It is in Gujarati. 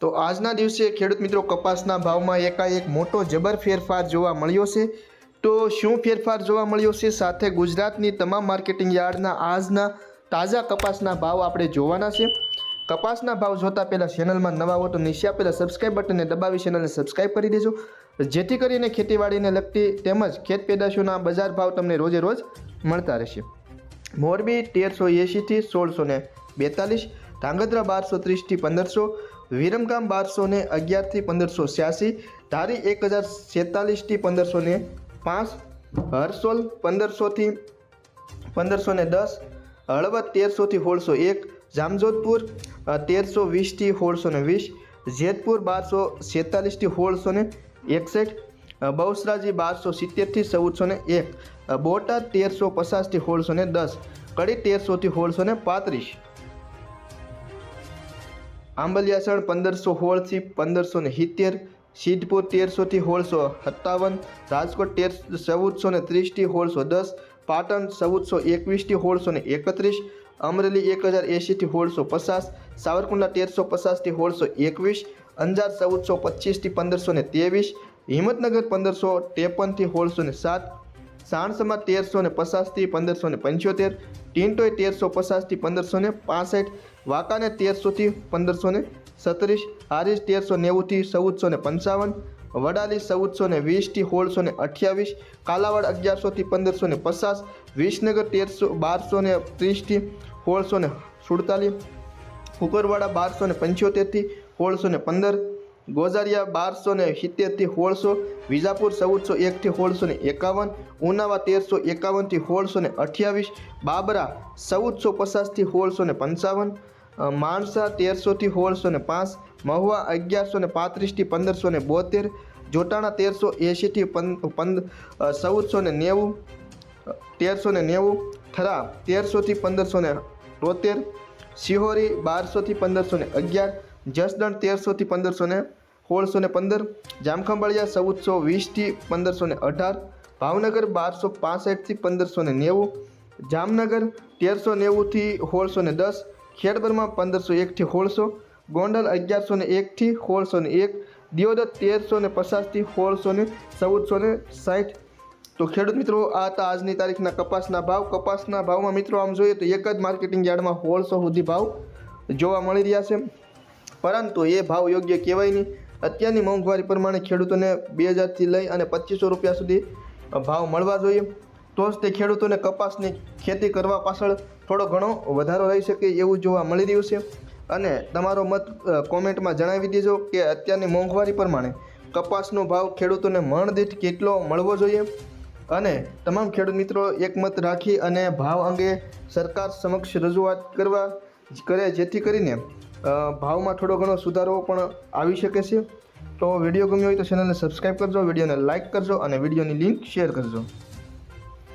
તો આજના દિવસે ખેડૂત મિત્રો કપાસના ભાવમાં એકાએક મોટો જબર ફેરફાર જોવા મળ્યો છે. તો શું ફેરફાર જોવા મળ્યો છે? સાથે ગુજરાતની તમામ માર્કેટિંગ યાર્ડના આજના તાજા કપાસના ભાવ આપણે જોવાના છે. કપાસના ભાવ જોતા પહેલાં ચેનલમાં નવા હો તો નીચે આપેલા સબસ્ક્રાઇબ બટનને દબાવી ચેનલને સબસ્ક્રાઇબ કરી દેજો. જેથી કરીને ખેતીવાડીને લગતી તેમજ ખેત પેદાશોના બજાર ભાવ તમને રોજે રોજ મળતા રહેશે. મોરબી તેરસો એંશીથી સોળસો ને બેતાલીસ, ધાંગધ્રા બારસો ત્રીસથી પંદરસો વિરમગામ બારસો ને અગિયારથી પંદરસો છ્યાસી ધારી એક હજાર છેતાલીસથી પંદરસો ને પાંચ હરસોલ પંદરસોથી પંદરસો ને દસ હળવદ તેરસોથી સોળસો એક જામજોધપુર અ, તેરસો વીસથી સોળસો ને વીસ જેતપુર બારસો છેતાલીસથી સોળસો ને એકસઠ અ, બહુસરાજી બારસો સિત્તેરથી ચૌદસો ને એક અ, બોટાદ તેરસો પચાસથી સોળસો ને દસ કડી તેરસોથી સોળસો ને પાંત્રીસ. આંબલિયાસણ પંદરસો સોળથી પંદરસો ને સિત્તેર, સિદ્ધપુર તેરસોથી સોળસો સત્તાવન, રાજકોટ તેર ચૌદસો ને ત્રીસથી સોળસો દસ, પાટણ ચૌદસો એકવીસથી સોળસો ને એકત્રીસ, અમરેલી એક હજાર એંશીથી સોળસો પચાસ, સાવરકુંડલા તેરસો પચાસથી સોળસો એકવીસ, અંજાર ચૌદસો પચીસથી પંદરસો ને ત્રેવીસ, હિંમતનગર પંદરસો ત્રેપનથી સોળસો ને સાત, સાણસમાં તેરસો ને પચાસથી પંદરસો ને પંચોતેર ટીન્ટોય તેરસો પચાસથી પંદરસો ને પાસઠ વાંકાને તેરસોથી પંદરસો ને સત્રીસ હારીજ તેરસો નેવુંથી ચૌદસો ને પંચાવન, વડાલી ચૌદસો ને વીસથી સોળસો ને અઠ્યાવીસ, કાલાવાડ અગિયારસોથી પંદરસો ને પચાસ, વિસનગર તેરસો બારસો ને ત્રીસથી સોળસો ને સુડતાલીસ કુકરવાડા બારસો ને પંચોતેરથી સોળસો ને પંદર ગોઝારિયા બારસો ને સિત્તેરથી સોળસો, વિજાપુર ચૌદસો એકથી સોળસો ને એકાવન, ઉનાવા તેરસો એકાવનથી સોળસો ને અઠ્યાવીસ, બાબરા ચૌદસો પચાસથી સોળસો ને પંચાવન માણસા તેરસોથી સોળસો ને પાંચ, મહુવા અગિયારસો ને પાંત્રીસથી પંદરસો ને બોતેર, જોટાણા તેરસો એંશીથી પંદ ચૌદસો ને નેવું તેરસો ને નેવું, થરા તેરસોથી પંદરસો ને તોતેર, સિહોરી બારસોથી પંદરસો ને અગિયાર, જસદણ તેરસોથી પંદરસો ને સોળસો ને પંદર, જામખંભાળિયા ચૌદસો વીસથી પંદરસો ને અઢાર, ભાવનગર બારસો પાસઠથી પંદરસો ને નેવું, જામનગર તેરસો નેવુંથી સોળસો ને દસ, ખેડબરમાં પંદરસો એકથી સોળસો, ગોંડલ અગિયારસો ને એકથી સોળસો ને એક, દિયોદર તેરસો ને પચાસથી સોળસો ને ચૌદસો ને સાઠ. તો ખેડૂત મિત્રો, આ હતા આજની તારીખના કપાસના ભાવ. કપાસના ભાવમાં મિત્રો, આમ જોઈએ તો એક જ માર્કેટિંગ યાર્ડમાં સોળસો સુધી ભાવ જોવા મળી રહ્યા છે. પરંતુ એ ભાવ યોગ્ય કહેવાય નહીં. અત્યારની મોંઘવારી પ્રમાણે ખેડૂતોને બે હજારથી લઈ અને પચીસો રૂપિયા સુધી ભાવ મળવા જોઈએ. તો જ તે ખેડૂતોને કપાસની ખેતી કરવા પાછળ થોડો ઘણો વધારો રહી શકે એવું જોવા મળી રહ્યું છે. અને તમારો મત કોમેન્ટમાં જણાવી દેજો કે અત્યારની મોંઘવારી પ્રમાણે કપાસનો ભાવ ખેડૂતોને મણ દીઠ કેટલો મળવો જોઈએ? અને તમામ ખેડૂત મિત્રો એકમત રાખી અને ભાવ અંગે સરકાર સમક્ષ રજૂઆત કરવા કરે જેથી કરીને ભાવમાં થોડો ઘણો સુધારો પણ આવી શકે છે. તો વીડિયો ગમ્યો હોય તો ચેનલને સબસ્ક્રાઈબ કરજો, વિડીયોને લાઇક કરજો અને વિડીયોની લિંક શેર કરજો.